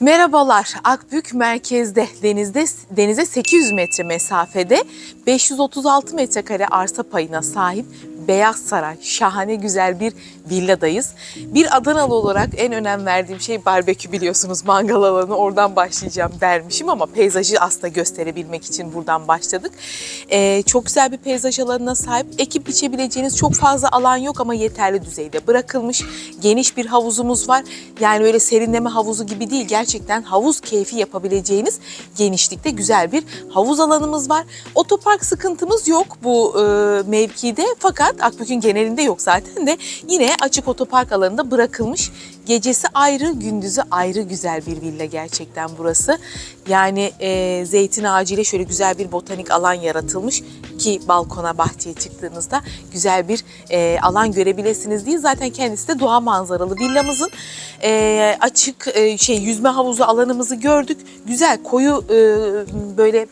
Merhabalar. Akbük merkezde denizde denize 800 metre mesafede 536 metrekare arsa payına sahip Beyaz Saray, şahane güzel bir villadayız. Bir Adanalı olarak en önem verdiğim şey barbekü biliyorsunuz mangal alanı oradan başlayacağım dermişim ama peyzajı aslında gösterebilmek için buradan başladık. Ee, çok güzel bir peyzaj alanına sahip. Ekip biçebileceğiniz çok fazla alan yok ama yeterli düzeyde bırakılmış. Geniş bir havuzumuz var. Yani öyle serinleme havuzu gibi değil. Gerçekten havuz keyfi yapabileceğiniz genişlikte güzel bir havuz alanımız var. Otopark sıkıntımız yok bu e, mevkide fakat Akbük'ün genelinde yok zaten de yine açık otopark alanında bırakılmış. Gecesi ayrı, gündüzü ayrı güzel bir villa gerçekten burası. Yani e, zeytin ağacıyla şöyle güzel bir botanik alan yaratılmış ki balkona bahçeye çıktığınızda güzel bir e, alan görebilirsiniz diye zaten kendisi de doğa manzaralı villamızın e, açık e, şey yüzme havuzu alanımızı gördük. Güzel koyu e, böyle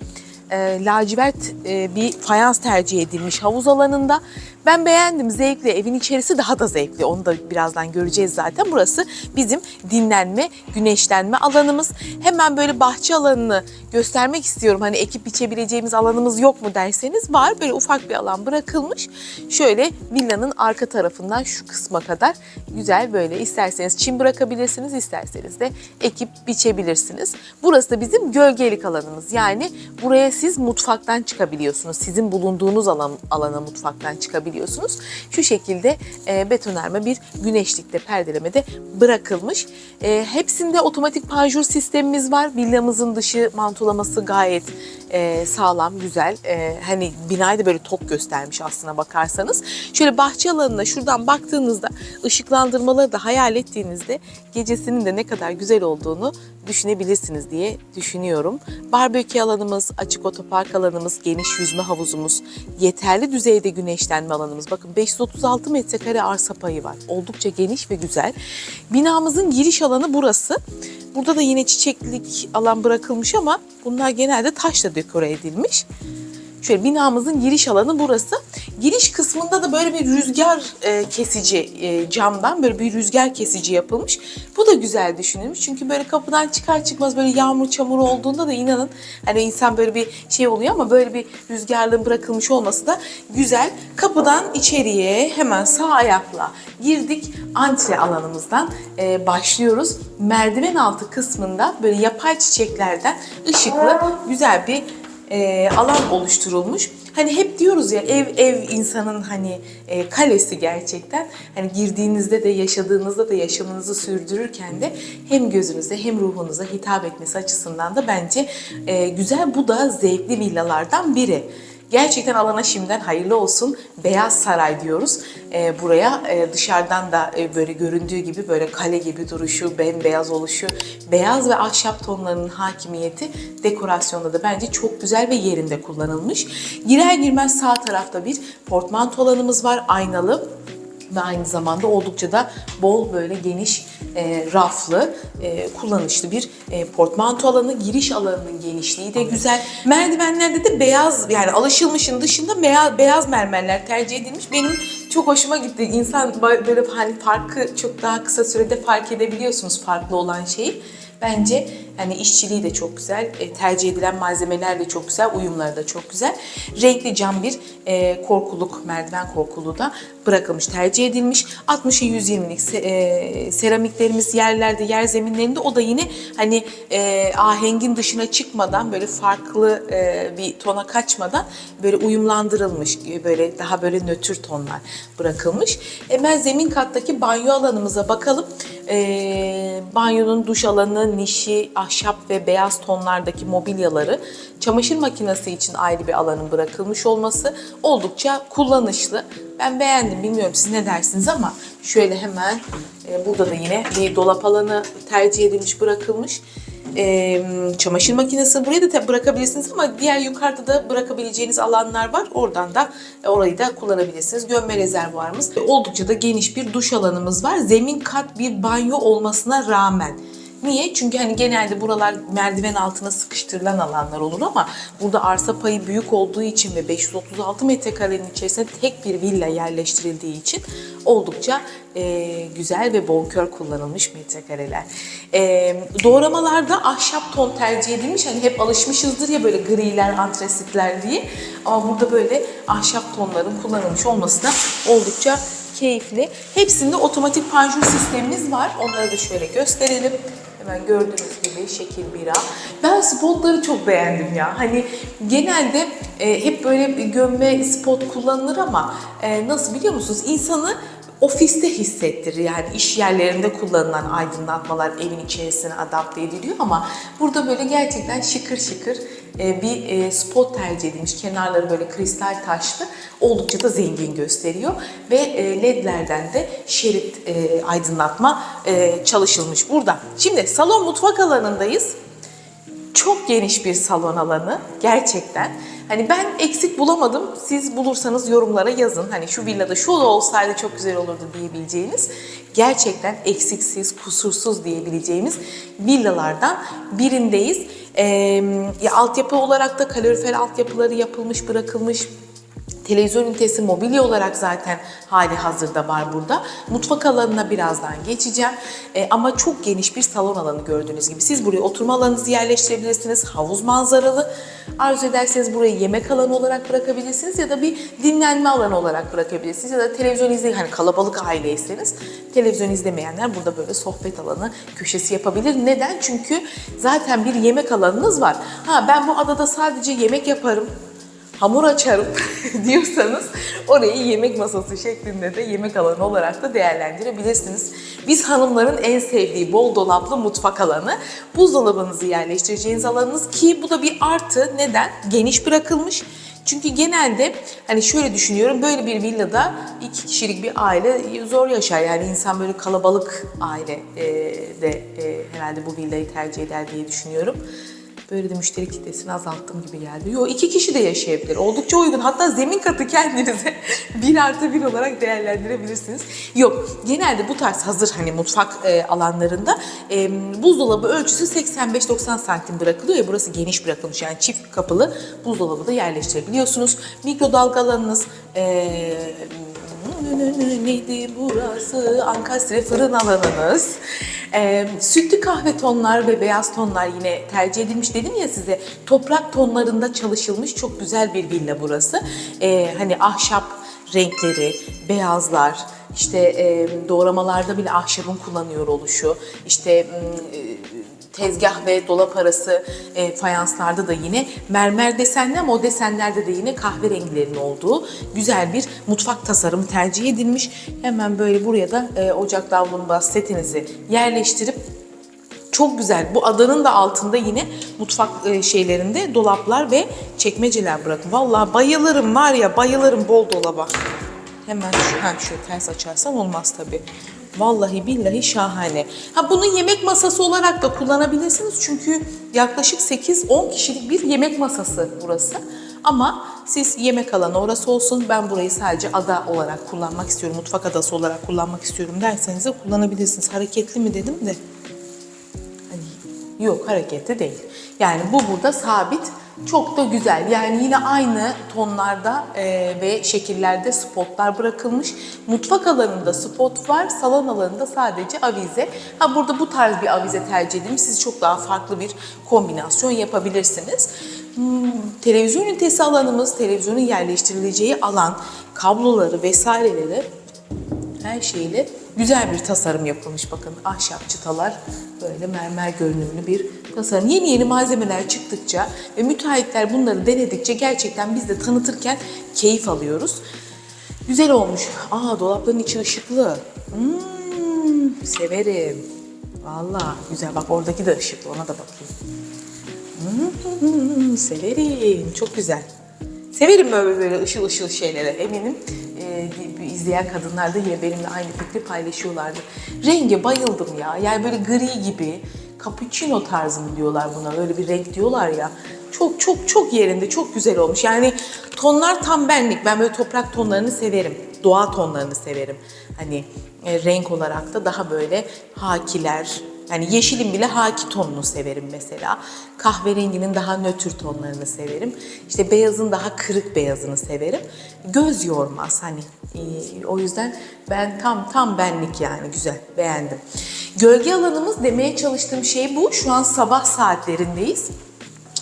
e, lacivert e, bir fayans tercih edilmiş havuz alanında. Ben beğendim zevkli. Evin içerisi daha da zevkli. Onu da birazdan göreceğiz zaten. Burası bizim dinlenme, güneşlenme alanımız. Hemen böyle bahçe alanını göstermek istiyorum. Hani ekip biçebileceğimiz alanımız yok mu derseniz var. Böyle ufak bir alan bırakılmış. Şöyle villanın arka tarafından şu kısma kadar güzel böyle isterseniz çim bırakabilirsiniz, isterseniz de ekip biçebilirsiniz. Burası da bizim gölgelik alanımız. Yani buraya siz mutfaktan çıkabiliyorsunuz. Sizin bulunduğunuz alan, alana mutfaktan çıkabiliyorsunuz. Şu şekilde e, betonarme bir güneşlikte perdelemede bırakılmış. E, hepsinde otomatik panjur sistemimiz var. Villamızın dışı mantolaması gayet e, sağlam, güzel. E, hani binayı da böyle tok göstermiş aslına bakarsanız. Şöyle bahçe alanına şuradan baktığınızda ışıklandırmaları da hayal ettiğinizde gecesinin de ne kadar güzel olduğunu düşünebilirsiniz diye düşünüyorum. Barbekü alanımız, açık otopark alanımız, geniş yüzme havuzumuz, yeterli düzeyde güneşlenme alanımız. Bakın 536 metrekare arsa payı var. Oldukça geniş ve güzel. Binamızın giriş alanı burası. Burada da yine çiçeklik alan bırakılmış ama bunlar genelde taşla dekore edilmiş. Şöyle binamızın giriş alanı burası. Giriş kısmında da böyle bir rüzgar e, kesici e, camdan böyle bir rüzgar kesici yapılmış. Bu da güzel düşünülmüş. Çünkü böyle kapıdan çıkar çıkmaz böyle yağmur çamur olduğunda da inanın hani insan böyle bir şey oluyor ama böyle bir rüzgarlığın bırakılmış olması da güzel. Kapıdan içeriye hemen sağ ayakla girdik. Antre alanımızdan e, başlıyoruz. Merdiven altı kısmında böyle yapay çiçeklerden ışıklı güzel bir e, alan oluşturulmuş. Hani hep diyoruz ya ev ev insanın hani e, kalesi gerçekten. Hani girdiğinizde de yaşadığınızda da yaşamınızı sürdürürken de hem gözünüze hem ruhunuza hitap etmesi açısından da bence e, güzel. Bu da zevkli villalardan biri. Gerçekten alana şimdiden hayırlı olsun. Beyaz Saray diyoruz. Ee, buraya e, dışarıdan da e, böyle göründüğü gibi böyle kale gibi duruşu, bembeyaz oluşu, beyaz ve ahşap tonlarının hakimiyeti dekorasyonda da bence çok güzel ve yerinde kullanılmış. Girer girmez sağ tarafta bir portmanto alanımız var, aynalı ve aynı zamanda oldukça da bol böyle geniş e, raflı e, kullanışlı bir e, portmanto alanı giriş alanının genişliği de güzel. Merdivenlerde de beyaz yani alışılmışın dışında beyaz, beyaz mermerler tercih edilmiş. Benim çok hoşuma gitti. İnsan böyle hani farkı çok daha kısa sürede fark edebiliyorsunuz farklı olan şeyi. Bence yani işçiliği de çok güzel, e, tercih edilen malzemeler de çok güzel, uyumları da çok güzel. Renkli cam bir e, korkuluk, merdiven korkuluğu da bırakılmış, tercih edilmiş. 60'ı 120'lik se- e, seramiklerimiz yerlerde, yer zeminlerinde o da yine hani e, ahengin dışına çıkmadan böyle farklı e, bir tona kaçmadan böyle uyumlandırılmış, böyle daha böyle nötr tonlar bırakılmış. Hemen zemin kattaki banyo alanımıza bakalım. E, banyonun duş alanı, nişi, ahşap ve beyaz tonlardaki mobilyaları, çamaşır makinesi için ayrı bir alanın bırakılmış olması oldukça kullanışlı. Ben beğendim. Bilmiyorum siz ne dersiniz ama şöyle hemen e, burada da yine bir dolap alanı tercih edilmiş, bırakılmış. E, çamaşır makinesi buraya da bırakabilirsiniz ama diğer yukarıda da bırakabileceğiniz alanlar var. Oradan da e, orayı da kullanabilirsiniz. Gömme rezervuarımız. Oldukça da geniş bir duş alanımız var. Zemin kat bir banyo olmasına rağmen Niye? Çünkü hani genelde buralar merdiven altına sıkıştırılan alanlar olur ama burada arsa payı büyük olduğu için ve 536 metrekarenin içerisinde tek bir villa yerleştirildiği için oldukça e, güzel ve bonkör kullanılmış metrekareler. E, doğramalarda ahşap ton tercih edilmiş. Hani hep alışmışızdır ya böyle griler, antresitler diye. Ama burada böyle ahşap tonların kullanılmış olması da oldukça keyifli. Hepsinde otomatik panjur sistemimiz var. Onları da şöyle gösterelim. Hemen gördüğünüz gibi şekil bira. Ben spotları çok beğendim ya. Hani genelde e, hep böyle gömme spot kullanılır ama e, nasıl biliyor musunuz? İnsanı ofiste hissettirir. Yani iş yerlerinde kullanılan aydınlatmalar evin içerisine adapte ediliyor ama burada böyle gerçekten şıkır şıkır bir e, spot tercih edilmiş. Kenarları böyle kristal taşlı. Oldukça da zengin gösteriyor. Ve e, ledlerden de şerit e, aydınlatma e, çalışılmış burada. Şimdi salon mutfak alanındayız çok geniş bir salon alanı gerçekten. Hani ben eksik bulamadım. Siz bulursanız yorumlara yazın. Hani şu villada şu da olsaydı çok güzel olurdu diyebileceğiniz. Gerçekten eksiksiz, kusursuz diyebileceğimiz villalardan birindeyiz. Ee, ya altyapı olarak da kalorifer altyapıları yapılmış, bırakılmış. Televizyon ünitesi mobilya olarak zaten hali hazırda var burada. Mutfak alanına birazdan geçeceğim. Ee, ama çok geniş bir salon alanı gördüğünüz gibi. Siz buraya oturma alanınızı yerleştirebilirsiniz. Havuz manzaralı. Arzu ederseniz burayı yemek alanı olarak bırakabilirsiniz ya da bir dinlenme alanı olarak bırakabilirsiniz. Ya da televizyon izleyin, hani kalabalık aileyseniz televizyon izlemeyenler burada böyle sohbet alanı köşesi yapabilir. Neden? Çünkü zaten bir yemek alanınız var. Ha ben bu adada sadece yemek yaparım hamur açarım diyorsanız orayı yemek masası şeklinde de yemek alanı olarak da değerlendirebilirsiniz. Biz hanımların en sevdiği bol dolaplı mutfak alanı. Buzdolabınızı yerleştireceğiniz alanınız ki bu da bir artı. Neden? Geniş bırakılmış. Çünkü genelde hani şöyle düşünüyorum böyle bir villada iki kişilik bir aile zor yaşar. Yani insan böyle kalabalık aile e, de e, herhalde bu villayı tercih eder diye düşünüyorum. Böyle de müşteri kitlesini azalttım gibi geldi. Yok iki kişi de yaşayabilir. Oldukça uygun. Hatta zemin katı kendinize bir artı bir olarak değerlendirebilirsiniz. Yok genelde bu tarz hazır hani mutfak e, alanlarında e, buzdolabı ölçüsü 85-90 santim bırakılıyor ya burası geniş bırakılmış. Yani çift kapılı buzdolabı da yerleştirebiliyorsunuz. Mikrodalga alanınız e, neydi burası? Ankastre fırın alanınız. Ee, sütlü kahve tonlar ve beyaz tonlar yine tercih edilmiş dedim ya size. Toprak tonlarında çalışılmış çok güzel bir villa burası. Ee, hani ahşap renkleri, beyazlar, işte e, doğramalarda bile ahşabın kullanıyor oluşu, işte e, tezgah ve dolap arası e, fayanslarda da yine mermer desenli ama o desenlerde de yine kahverengilerin olduğu güzel bir mutfak tasarımı tercih edilmiş. Hemen böyle buraya da e, ocak davlumbaz setinizi yerleştirip çok güzel. Bu adanın da altında yine mutfak e, şeylerinde dolaplar ve çekmeceler bırakın. Vallahi bayılırım var ya bayılırım bol dolaba. Hemen ha, şöyle ters açarsan olmaz tabii. Vallahi billahi şahane. Ha bunu yemek masası olarak da kullanabilirsiniz. Çünkü yaklaşık 8-10 kişilik bir yemek masası burası. Ama siz yemek alanı orası olsun. Ben burayı sadece ada olarak kullanmak istiyorum. Mutfak adası olarak kullanmak istiyorum derseniz de kullanabilirsiniz. Hareketli mi dedim de. Hani yok hareketli değil. Yani bu burada sabit. Çok da güzel. Yani yine aynı tonlarda e, ve şekillerde spotlar bırakılmış. Mutfak alanında spot var, salon alanında sadece avize. Ha burada bu tarz bir avize tercih edilmiş. Siz çok daha farklı bir kombinasyon yapabilirsiniz. Hmm, televizyon ünitesi alanımız, televizyonun yerleştirileceği alan, kabloları vesaireleri her şeyle güzel bir tasarım yapılmış. Bakın ahşap çıtalar böyle mermer görünümlü bir tasarım. Yeni yeni malzemeler çıktıkça ve müteahhitler bunları denedikçe gerçekten biz de tanıtırken keyif alıyoruz. Güzel olmuş. Aa dolapların içi ışıklı. Hmm, severim. Vallahi güzel. Bak oradaki de ışıklı. Ona da bakayım. Hmm, severim. Çok güzel. Severim böyle böyle ışıl ışıl şeyleri. Eminim izleyen kadınlar da yine benimle aynı fikri paylaşıyorlardı. Renge bayıldım ya. Yani böyle gri gibi, cappuccino tarzı mı diyorlar buna? Öyle bir renk diyorlar ya. Çok çok çok yerinde, çok güzel olmuş. Yani tonlar tam benlik. Ben böyle toprak tonlarını severim. Doğa tonlarını severim. Hani e, renk olarak da daha böyle hakiler, Yani yeşilin bile haki tonunu severim mesela. Kahverenginin daha nötr tonlarını severim. İşte beyazın daha kırık beyazını severim. Göz yormaz hani. Ee, o yüzden ben tam tam benlik yani güzel beğendim. Gölge alanımız demeye çalıştığım şey bu. Şu an sabah saatlerindeyiz.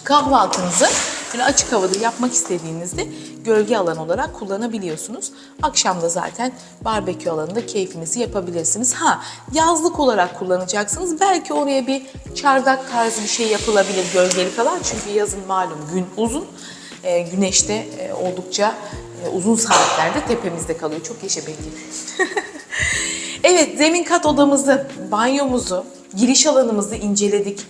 Kahvaltınızı böyle açık havada yapmak istediğinizde gölge alan olarak kullanabiliyorsunuz. Akşam da zaten barbekü alanında keyfinizi yapabilirsiniz. Ha yazlık olarak kullanacaksınız. Belki oraya bir çardak tarzı bir şey yapılabilir gölgelik alan. Çünkü yazın malum gün uzun. Ee, güneşte e, oldukça e, uzun saatlerde tepemizde kalıyor. Çok yaşa belki. Evet, zemin kat odamızı, banyomuzu, giriş alanımızı inceledik.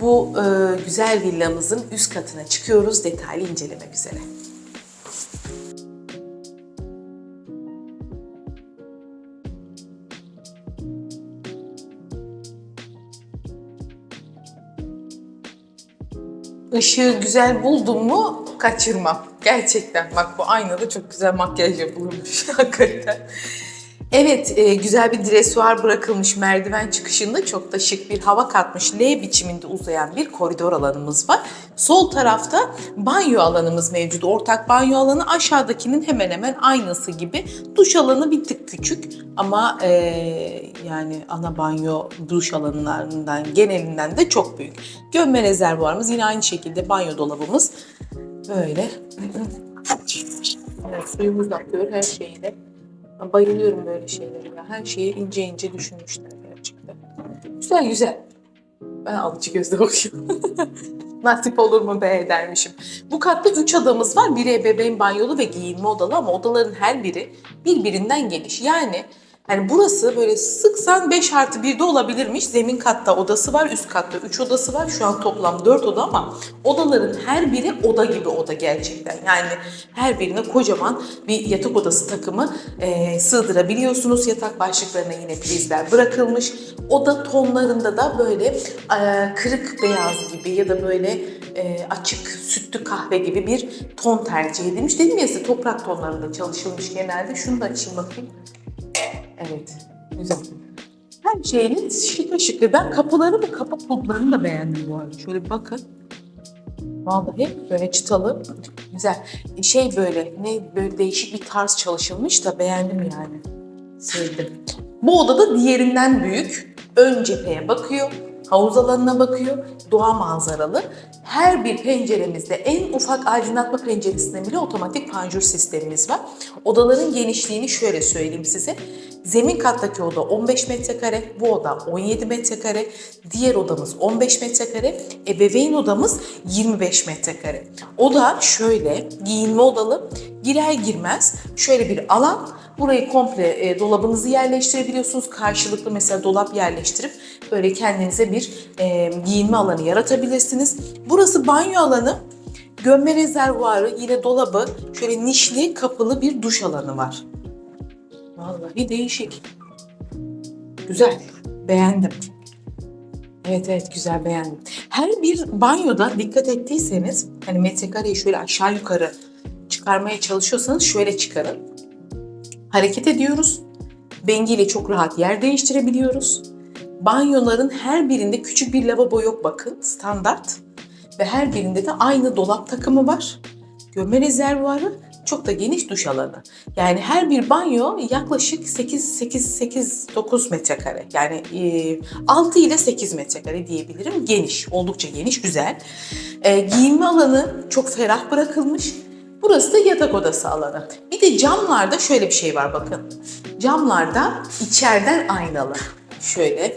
Bu e, güzel villamızın üst katına çıkıyoruz detaylı incelemek üzere. Işığı güzel buldum mu kaçırmam. Gerçekten bak bu aynada çok güzel makyaj yapılmış hakikaten. Evet, e, güzel bir dresuar bırakılmış merdiven çıkışında çok da şık bir hava katmış L biçiminde uzayan bir koridor alanımız var. Sol tarafta banyo alanımız mevcut. Ortak banyo alanı aşağıdakinin hemen hemen aynısı gibi. Duş alanı bir tık küçük ama e, yani ana banyo duş alanlarından genelinden de çok büyük. Gömme rezervuarımız yine aynı şekilde banyo dolabımız böyle. Evet, suyumuz akıyor her şeyle. Bayılıyorum böyle şeylere. ya. Her şeyi ince ince düşünmüşler gerçekten. Güzel güzel. Ben alıcı gözle bakıyorum. Nasip olur mu be dermişim. Bu katta 3 odamız var. Biri ebeveyn banyolu ve giyinme odalı ama odaların her biri birbirinden geniş. Yani yani burası böyle sıksan 5 artı 1'de olabilirmiş. Zemin katta odası var, üst katta 3 odası var. Şu an toplam 4 oda ama odaların her biri oda gibi oda gerçekten. Yani her birine kocaman bir yatak odası takımı e, sığdırabiliyorsunuz. Yatak başlıklarına yine prizler bırakılmış. Oda tonlarında da böyle e, kırık beyaz gibi ya da böyle e, açık sütlü kahve gibi bir ton tercih edilmiş. Dedim ya size toprak tonlarında çalışılmış genelde. Şunu da açayım bakayım. Evet, güzel. Her şeyin şıkı şıkı. Ben kapıları ve kapı kulplarını da beğendim bu arada. Şöyle bir bakın. Vallahi böyle çıtalı. Güzel. Şey böyle ne böyle değişik bir tarz çalışılmış da beğendim yani. Sevdim. Bu odada diğerinden büyük. Ön cepheye bakıyor. Havuz alanına bakıyor. Doğa manzaralı. Her bir penceremizde en ufak aydınlatma penceresinde bile otomatik panjur sistemimiz var. Odaların genişliğini şöyle söyleyeyim size. Zemin kattaki oda 15 metrekare, bu oda 17 metrekare, diğer odamız 15 metrekare, ebeveyn odamız 25 metrekare. Oda şöyle giyinme odalı, girer girmez şöyle bir alan. Burayı komple e, dolabınızı yerleştirebiliyorsunuz. Karşılıklı mesela dolap yerleştirip böyle kendinize bir e, giyinme alanı yaratabilirsiniz. Burası banyo alanı. Gömme rezervuarı, yine dolabı, şöyle nişli kapılı bir duş alanı var. Vallahi değişik. Güzel. Beğendim. Evet evet güzel beğendim. Her bir banyoda dikkat ettiyseniz hani metrekareyi şöyle aşağı yukarı çıkarmaya çalışıyorsanız şöyle çıkarın. Hareket ediyoruz. Bengiyle çok rahat yer değiştirebiliyoruz. Banyoların her birinde küçük bir lavabo yok bakın standart. Ve her birinde de aynı dolap takımı var. Gömme rezervuarı çok da geniş duş alanı. Yani her bir banyo yaklaşık 8 8 8 9 metrekare. Yani e, 6 ile 8 metrekare diyebilirim. Geniş, oldukça geniş, güzel. E, giyinme alanı çok ferah bırakılmış. Burası da yatak odası alanı. Bir de camlarda şöyle bir şey var bakın. Camlarda içeriden aynalı. Şöyle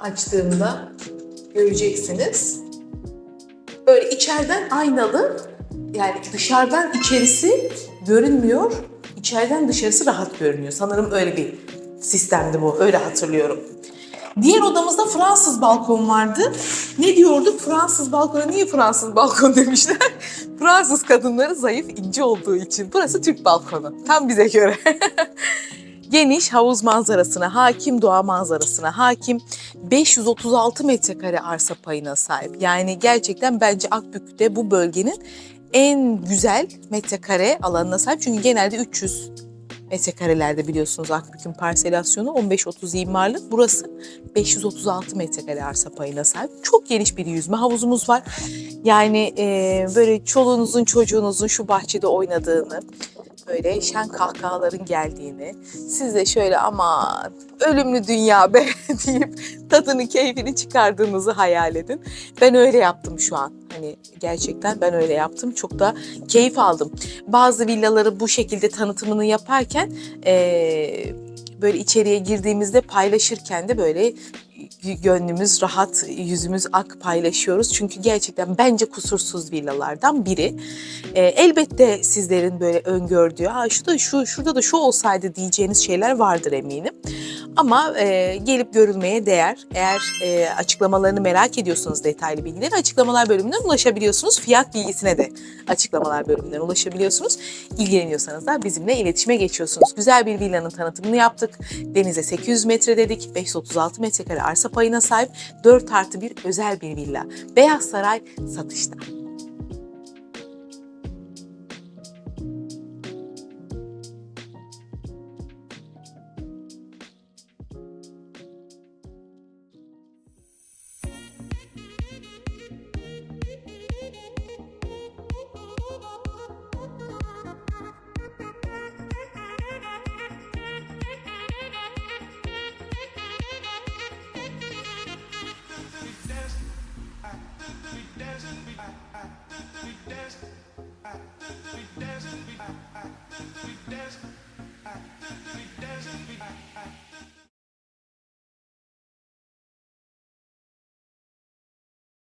açtığımda göreceksiniz. Böyle içeriden aynalı yani dışarıdan içerisi görünmüyor, içeriden dışarısı rahat görünüyor. Sanırım öyle bir sistemdi bu, öyle hatırlıyorum. Diğer odamızda Fransız balkon vardı. Ne diyorduk? Fransız balkona niye Fransız balkon demişler? Fransız kadınları zayıf, ince olduğu için. Burası Türk balkonu. Tam bize göre. Geniş havuz manzarasına hakim, doğa manzarasına hakim. 536 metrekare arsa payına sahip. Yani gerçekten bence Akbük'te bu bölgenin en güzel metrekare alanına sahip. Çünkü genelde 300 metrekarelerde biliyorsunuz Akbük'ün parselasyonu 15-30 imarlı. Burası 536 metrekare arsa payına sahip. Çok geniş bir yüzme havuzumuz var. Yani e, böyle çoluğunuzun çocuğunuzun şu bahçede oynadığını, böyle şen kahkahaların geldiğini, siz de şöyle aman ölümlü dünya be deyip tadını keyfini çıkardığınızı hayal edin. Ben öyle yaptım şu an. Hani gerçekten ben öyle yaptım. Çok da keyif aldım. Bazı villaları bu şekilde tanıtımını yaparken eee, böyle içeriye girdiğimizde paylaşırken de böyle gönlümüz rahat, yüzümüz ak paylaşıyoruz. Çünkü gerçekten bence kusursuz villalardan biri. Ee, elbette sizlerin böyle öngördüğü, ha şu da şu, şurada da şu olsaydı diyeceğiniz şeyler vardır eminim. Ama e, gelip görülmeye değer. Eğer e, açıklamalarını merak ediyorsanız detaylı bilgileri açıklamalar bölümünden ulaşabiliyorsunuz. Fiyat bilgisine de açıklamalar bölümünden ulaşabiliyorsunuz. İlgileniyorsanız da bizimle iletişime geçiyorsunuz. Güzel bir villanın tanıtımını yaptık. Denize 800 metre dedik. 536 metrekare arsa payına sahip 4 artı bir özel bir villa. Beyaz Saray satışta.